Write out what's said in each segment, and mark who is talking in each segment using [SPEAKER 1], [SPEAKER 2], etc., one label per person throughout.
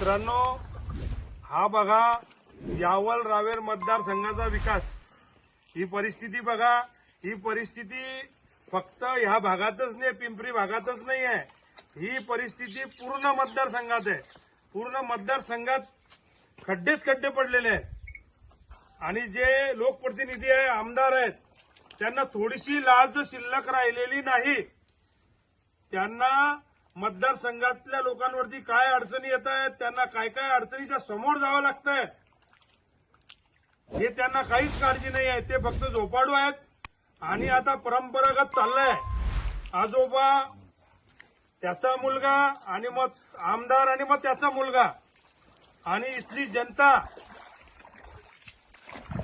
[SPEAKER 1] मित्रांनो हा बघा यावल रावेर मतदारसंघाचा विकास. ही परिस्थिती बघा ही परिस्थिती फक्त ह्या भागातच नाही पिंपरी भागातच नाही आहे. ही परिस्थिती पूर्ण मतदारसंघात आहे. पूर्ण मतदारसंघात खड्डेच खड्डे पडलेले आहेत. आणि जे लोकप्रतिनिधी आहे आमदार आहेत त्यांना थोडीशी लाज शिल्लक राहिलेली नाही. त्यांना मतदारसंघातल्या लोकांवरती काय अडचणी येत आहेत त्यांना काय काय अडचणीच्या समोर जावं लागतंय हे त्यांना काहीच काळजी नाही आहे. ते फक्त झोपाडू आहेत आणि आता परंपरागत चाललंय. आजोबा त्याचा मुलगा आणि मग आमदार आणि मग त्याचा मुलगा आणि इथली जनता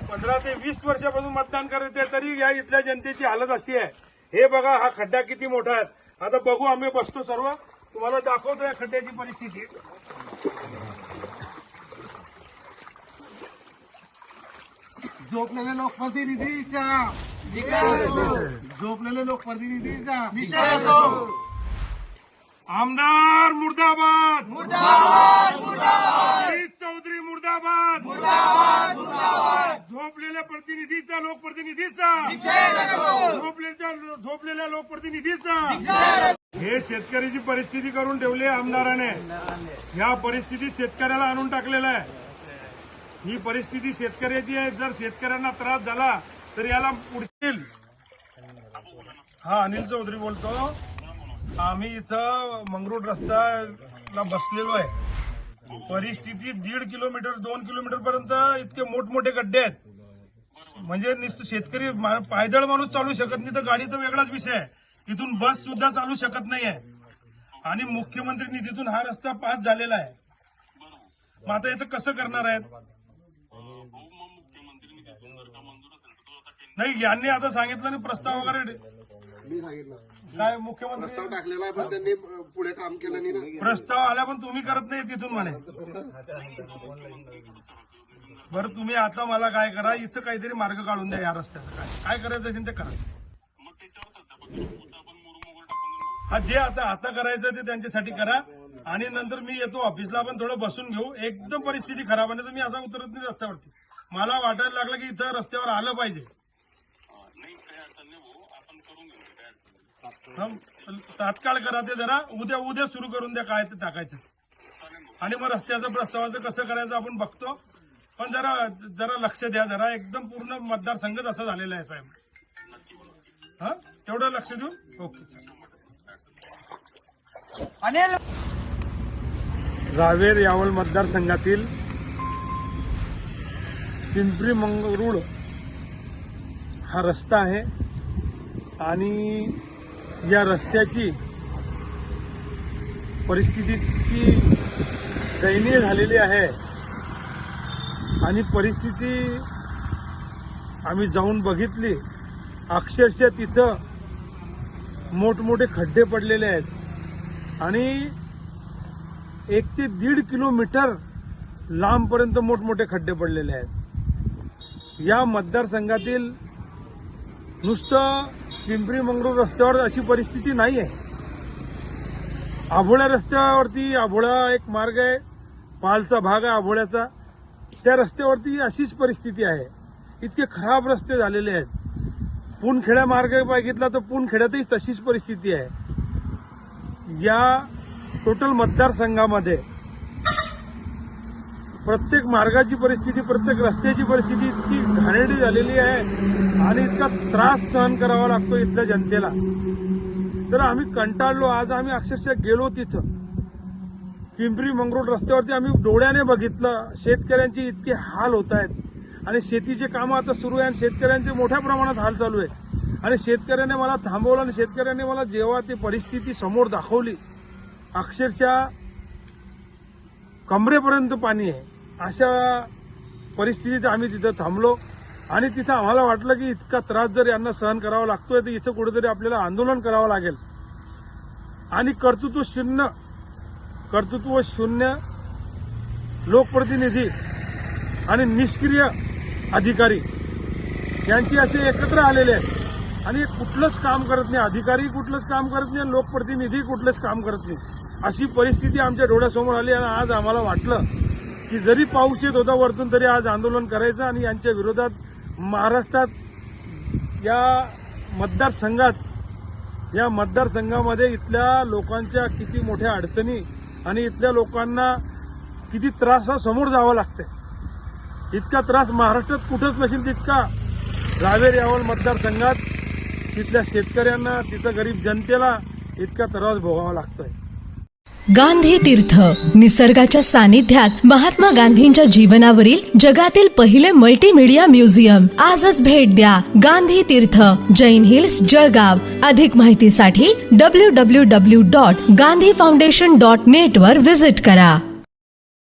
[SPEAKER 1] पंधरा ते वीस वर्षापासून मतदान करते तरी या इथल्या जनतेची हालत अशी आहे. हे बघा हा खड्डा किती मोठा आहे. आता बघू आम्ही बसतो सर्व. तुम्हाला दाखवतो या खड्ड्याची परिस्थिती.
[SPEAKER 2] झोपलेल्या लोकप्रतिनिधीच्या झोपलेल्या लोकप्रतिनिधीचा
[SPEAKER 1] आमदार मुर्दाबाद. मुर्दाबाद चौधरी मुर्दाबाद झोपलेल्या प्रतिनिधीचा लोकप्रतिनिधीचा झोपलेल्या झोपलेल्या लोकप्रतिनिधीचा हे शेतकऱ्याची परिस्थिती करून ठेवली आहे आमदाराने. या परिस्थितीत शेतकऱ्याला आणून टाकलेलं आहे. ही परिस्थिती शेतकऱ्याची आहे. जर शेतकऱ्यांना त्रास झाला तर याला पुढील हा अनिल चौधरी बोलतो. आम्ही इथं मंगरूळ रस्त्याला बसलेलो आहे. परिस्थिती दीड किलोमीटर दोन किलोमीटर पर्यंत इतके मोठमोठे गड्डे आहेत. म्हणजे नुसतं शेतकरी पायदळ माणूस चालू शकत नाही तर गाडी तर वेगळाच विषय आहे. इथून बस सुद्धा चालू शकत नाही आहे आणि मुख्यमंत्री निधीतून हा रस्ता पास झालेला आहे. मग आता याचं कसं करणार आहेत? नाही यांनी आता सांगितलं नाही प्रस्ताव वगैरे
[SPEAKER 2] मी सांगितलं.
[SPEAKER 1] काय मुख्यमंत्री
[SPEAKER 2] प्रस्ताव टाकलेला आहे पण त्यांनी अं, पुढे काम केलं नाही ना.
[SPEAKER 1] प्रस्ताव आला पण तुम्ही करत नाही तिथून म्हणे. बरं तुम्ही आता मला काय करा इथं काहीतरी मार्ग काढून द्या या रस्त्याचा. काय काय करायचं असेल ते करा. हा जे आता आता करायचं ते त्यांच्यासाठी करा. आणि नंतर मी येतो ऑफिसला आपण थोडं बसून घेऊ. एकदम परिस्थिती खराब आहे तर मी असा उतरत नाही रस्त्यावरती. मला वाटायला लागलं की इथं रस्त्यावर आलं पाहिजे. तात्काळ करा ते जरा. उद्या उद्या सुरू करून द्या काय ते टाकायचं. आणि मग रस्त्याचं प्रस्तावाचं कसं करायचं आपण बघतो. पण जरा जरा लक्ष द्या जरा. एकदम पूर्ण मतदारसंघच असा झालेला आहे साहेब. हा? तेवढं लक्ष देऊ ओके
[SPEAKER 3] अनिल!
[SPEAKER 1] रावेर यावल मतदारसंघातील पिंपरी मंगरूळ हा रस्ता आहे आणि या रस्त्याची परिस्थिती इतकी दयनीय झालेली आहे आणि परिस्थिती आम्ही जाऊन बघितली. अक्षरशः तिथं मोठमोठे खड्डे पडलेले आहेत. आणि एक ते दीड किलोमीटर लांबपर्यंत मोठमोठे खड्डे पडलेले आहेत. या मतदारसंघातील नुसतं पिंपरी मंगरूळ रस्त्यावर अशी परिस्थिती नाही आहे आभोळ्या रस्त्यावरती आभोळा एक मार्ग आहे पालचा भाग आहे आभोळ्याचा. त्या रस्त्यावरती अशीच परिस्थिती आहे. इतके खराब रस्ते झालेले आहेत. पुनखेडा मार्ग बघितला तर पुणखेड्यातही तशीच परिस्थिती आहे. या टोटल मतदारसंघामध्ये प्रत्येक मार्गाची परिस्थिती प्रत्येक रस्त्याची परिस्थिती इतकी घाणेरडी झालेली आहे आणि इतका त्रास सहन करावा लागतो इथल्या जनतेला. तर आम्ही कंटाळलो आज आम्ही अक्षरशः गेलो तिथं. पिंपरी मंगरूळ रस्त्यावरती आम्ही डोळ्याने बघितलं शेतकऱ्यांचे इतके हाल होत आहेत. आणि शेतीचे कामं आता सुरू आहे आणि शेतकऱ्यांचे मोठ्या प्रमाणात हाल चालू आहे आणि शेतकऱ्याने मला थांबवलं आणि शेतकऱ्याने मला जेव्हा ती परिस्थिती समोर दाखवली अक्षरशः कमरेपर्यंत पाणी आहे. अशा परिस्थितीत आम्ही तिथं थांबलो आणि तिथं आम्हाला वाटलं की इतका त्रास जर यांना सहन करावा लागतोय तर इथं कुठेतरी आपल्याला आंदोलन करावं लागेल. आणि कर्तृत्व शून्य कर्तृत्व शून्य लोकप्रतिनिधी आणि निष्क्रिय अधिकारी यांची असे एकत्र आलेले आहेत. आणि कुठलंच काम करत नाही अधिकारी कुठलंच काम करत नाही लोकप्रतिनिधी कुठलंच काम करत नाही. अशी परिस्थिती आमच्या डोळ्यासमोर आली आणि आज आम्हाला वाटलं की जरी पाऊस येत होता वरतून तरी आज आंदोलन करायचं आणि यांच्या विरोधात महाराष्ट्रात या मतदारसंघात या मतदारसंघामध्ये इथल्या लोकांच्या किती मोठ्या अडचणी आणि इथल्या लोकांना किती त्रासासमोर जावं लागतंय. इतका त्रास महाराष्ट्रात कुठंच नसेल तितका. रावेर यावल मतदारसंघात तिथल्या शेतकऱ्यांना तिथं गरीब जनतेला इतका त्रास भोगावा लागतोय.
[SPEAKER 3] गांधी तीर्थ निसर्गाच्या सानिध्यात महात्मा गांधींच्या जीवनावरील जगातील पहिले मल्टीमीडिया म्युझियम आजच भेट द्या गांधी तीर्थ जैन हिल्स जळगाव. अधिक माहितीसाठी W W W dot Gandhi foundation dot net वर विजिट करा.